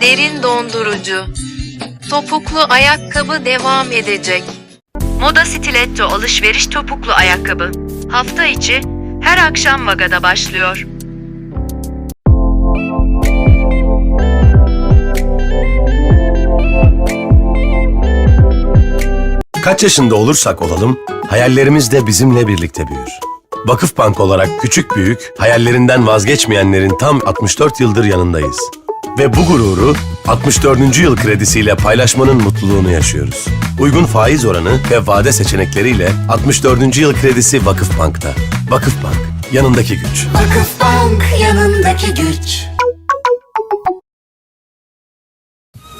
derin dondurucu. Topuklu ayakkabı devam edecek. Moda Stiletto alışveriş topuklu ayakkabı. Hafta içi her akşam Vaga'da başlıyor. Kaç yaşında olursak olalım, hayallerimiz de bizimle birlikte büyür. Vakıfbank olarak küçük büyük, hayallerinden vazgeçmeyenlerin tam 64 yıldır yanındayız. Ve bu gururu 64. yıl kredisiyle paylaşmanın mutluluğunu yaşıyoruz. Uygun faiz oranı ve vade seçenekleriyle 64. yıl kredisi Vakıfbank'ta. Vakıfbank, yanındaki güç. Vakıfbank yanındaki güç.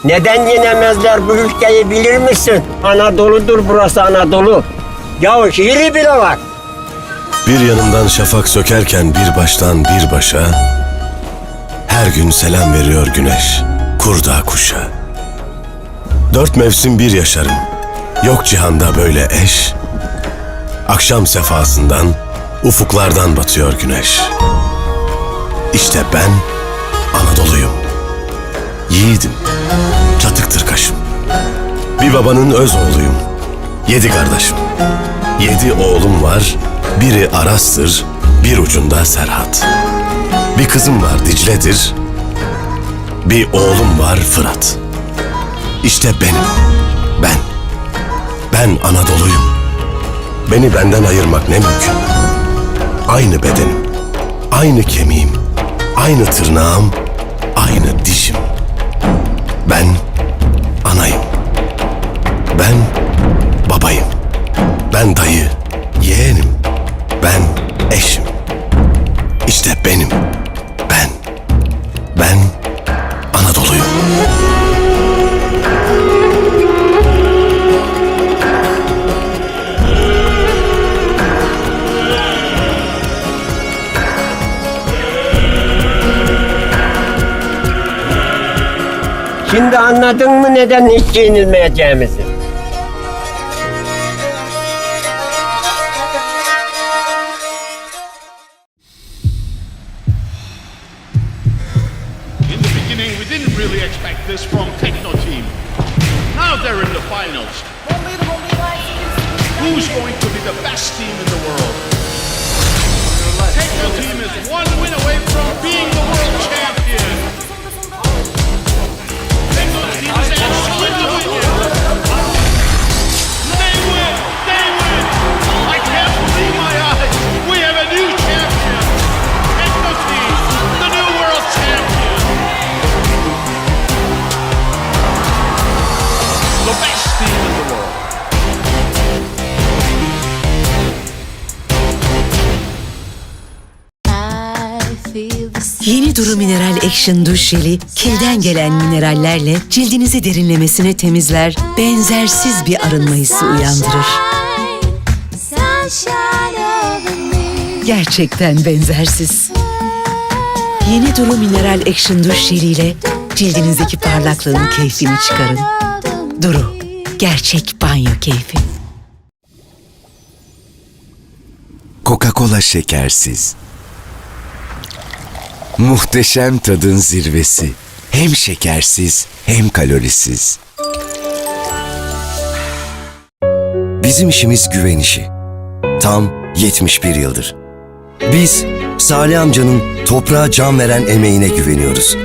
Neden yenemezler bu ülkeyi bilir misin? Anadolu'dur burası Anadolu. Ya şiiri bile var. Bir yanımdan şafak sökerken bir baştan bir başa Her gün selam veriyor güneş kurda kuşa. Dört mevsim bir yaşarım Yok cihanda böyle eş. Akşam sefasından Ufuklardan batıyor güneş. İşte ben Anadolu'yum. Yiğidim Çatıktır kaşım. Bir babanın öz oğluyum Yedi kardeşim. Yedi oğlum var, biri Aras'tır, bir ucunda Serhat. Bir kızım var Dicle'dir, bir oğlum var Fırat. İşte benim, ben. Ben Anadolu'yum. Beni benden ayırmak ne mümkün. Aynı bedenim, aynı kemiğim, aynı tırnağım, aynı dişim. Ben anayım. Ben babayım. Ben dayı, Şimdi anladın mı neden hiç yenilmeyeceğimizi? In the beginning, we didn't really expect this from Techno Team. Now they're in the finals. Who's going to be the best team in the world? Techno Team is one win away from being the world champion. Duru Mineral Action Duş Jeli, kilden gelen minerallerle cildinizi derinlemesine temizler, benzersiz bir arınma hissi uyandırır. Gerçekten benzersiz. Yeni Duru Mineral Action Duş Jeli ile cildinizdeki parlaklığın keyfini çıkarın. Duru, gerçek banyo keyfi. Coca-Cola şekersiz. Muhteşem tadın zirvesi. Hem şekersiz hem kalorisiz. Bizim işimiz güven işi. Tam 71 yıldır. Biz Salih amcanın toprağa can veren emeğine güveniyoruz.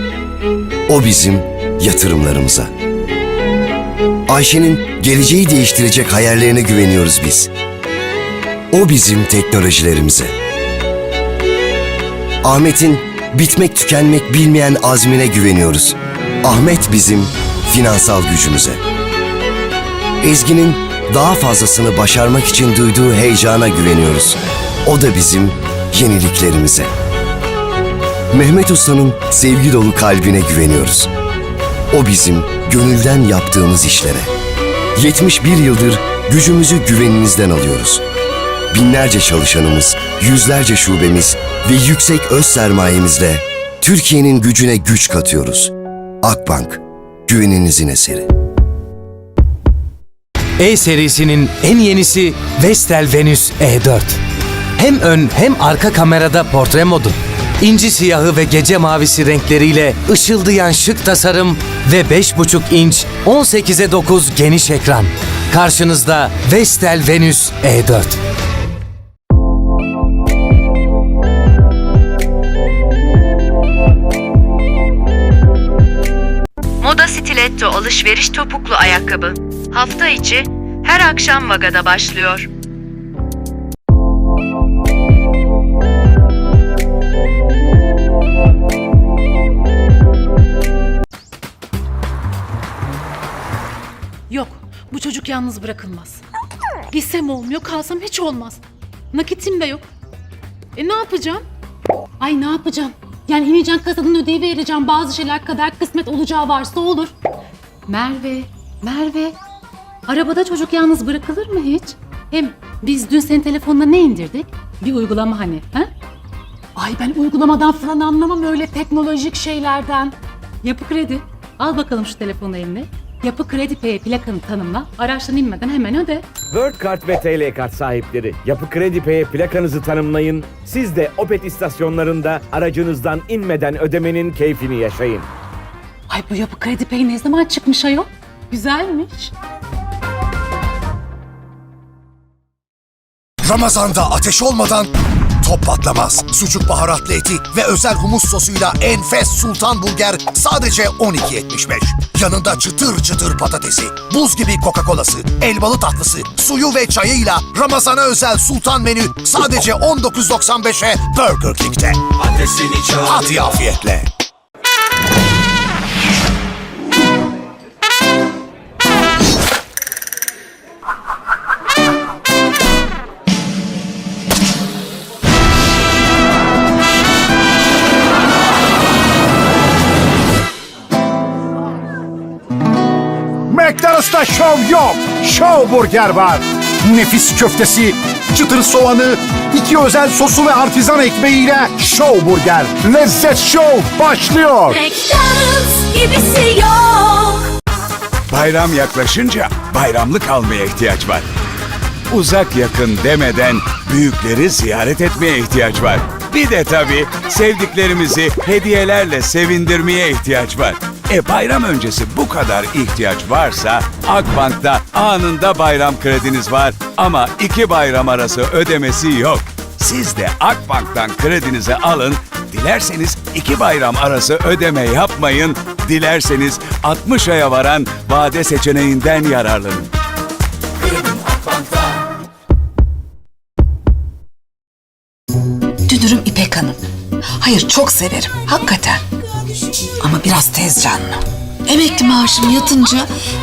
O bizim yatırımlarımıza. Ayşe'nin geleceği değiştirecek hayallerine güveniyoruz biz. O bizim teknolojilerimize. Ahmet'in bitmek tükenmek bilmeyen azmine güveniyoruz. Ahmet bizim finansal gücümüze. Ezgi'nin daha fazlasını başarmak için duyduğu heyecana güveniyoruz. O da bizim yeniliklerimize. Mehmet Usta'nın sevgi dolu kalbine güveniyoruz. O bizim gönülden yaptığımız işlere. 71 yıldır gücümüzü güveninizden alıyoruz. Binlerce çalışanımız, yüzlerce şubemiz ve yüksek öz sermayemizle Türkiye'nin gücüne güç katıyoruz. Akbank, güveninizin eseri. E serisinin en yenisi Vestel Venus E4. Hem ön hem arka kamerada portre modu. inci siyahı ve gece mavisi renkleriyle ışıldayan şık tasarım ve 5,5 inç 18'e 9 geniş ekran. Karşınızda Vestel Venus E E4. Stiletto alışveriş topuklu ayakkabı. Hafta içi her akşam Vaga'da başlıyor. Yok, bu çocuk yalnız bırakılmaz. Gitsem olmuyor, kalsam hiç olmaz. Nakitim de yok. E ne yapacağım? Ay ne yapacağım? Yani ineceğim kasadan ödeyi vereceğim. Bazı şeyler kadar kısmet olacağı varsa olur. Merve, Merve. Arabada çocuk yalnız bırakılır mı hiç? Hem biz dün senin telefonuna ne indirdik? Bir uygulama hani, ha? Ay ben uygulamadan falan anlamam öyle teknolojik şeylerden. Yapı kredi. Al bakalım şu telefonu eline. Yapı kredi pay plakanı tanımla. Araçtan inmeden hemen öde. World Kart ve TL Kart sahipleri Yapı Kredi Pay'e plakanızı tanımlayın. Siz de Opet istasyonlarında aracınızdan inmeden ödemenin keyfini yaşayın. Ay bu yapı kredi pay ne zaman çıkmış ayol? Güzelmiş. Ramazanda ateş olmadan top patlamaz. Sucuk baharatlı eti ve özel humus sosuyla enfes sultan burger sadece 12.75. Yanında çıtır çıtır patatesi, buz gibi Coca-Cola'sı, elmalı tatlısı, suyu ve çayıyla Ramazana özel sultan menü sadece 19.95'e Burger King'de. Hadi afiyetle. McDonald's'ta şov yok. Şov burger var. Nefis köftesi, çıtır soğanı, iki özel sosu ve artizan ekmeğiyle şov burger. Lezzet şov başlıyor. McDonald's gibisi yok. Bayram yaklaşınca bayramlık almaya ihtiyaç var. Uzak yakın demeden büyükleri ziyaret etmeye ihtiyaç var. Bir de tabii sevdiklerimizi hediyelerle sevindirmeye ihtiyaç var. E bayram öncesi bu kadar ihtiyaç varsa Akbank'ta anında bayram krediniz var ama iki bayram arası ödemesi yok. Siz de Akbank'tan kredinizi alın, dilerseniz iki bayram arası ödeme yapmayın, dilerseniz 60 aya varan vade seçeneğinden yararlanın. Dünürüm İpek Hanım. Hayır çok severim. Hakikaten. Ama biraz tez canlı. Emekli maaşım yatınca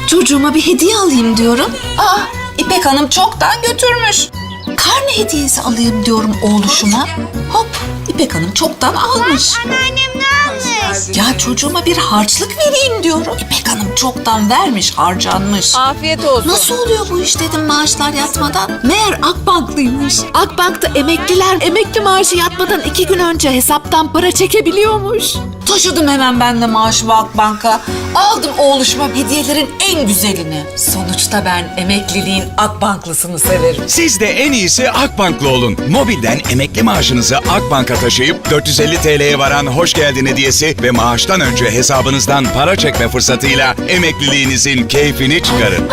çocuğuma bir hediye alayım diyorum. Aa İpek Hanım çoktan götürmüş. Karne hediyesi alayım diyorum oğluşuma. Hop İpek Hanım çoktan almış. Annem ne almış? Ya çocuğuma bir harçlık vereyim diyorum. İpek Hanım çoktan vermiş, harcanmış. Afiyet olsun. Nasıl oluyor bu iş dedim maaşlar yatmadan. Meğer Akbanklıymış. Akbank'ta emekliler emekli maaşı yatmadan iki gün önce hesaptan para çekebiliyormuş. Taşıdım hemen ben de maaşımı Akbank'a. Aldım oğluşuma hediyelerin en güzelini. Sonuçta ben emekliliğin Akbanklısını severim. Siz de en iyisi Akbank'lı olun. Mobilden emekli maaşınızı Akbank'a taşıyıp 450 TL'ye varan hoş geldin hediyesi ve maaştan önce hesabınızdan para çekme fırsatıyla emekliliğinizin keyfini çıkarın.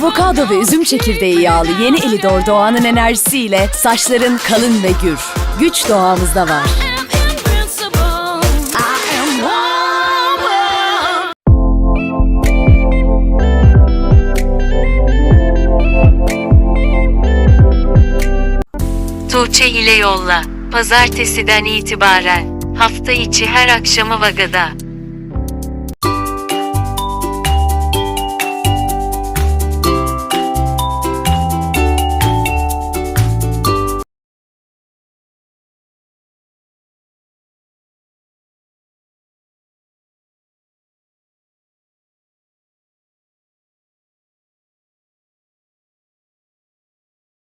Avokado ve üzüm çekirdeği yağlı yeni Elidor Doğan'ın enerjisiyle saçların kalın ve gür. Güç doğamızda var. Tuğçe ile yolla. Pazartesiden itibaren hafta içi her akşamı Vaga'da.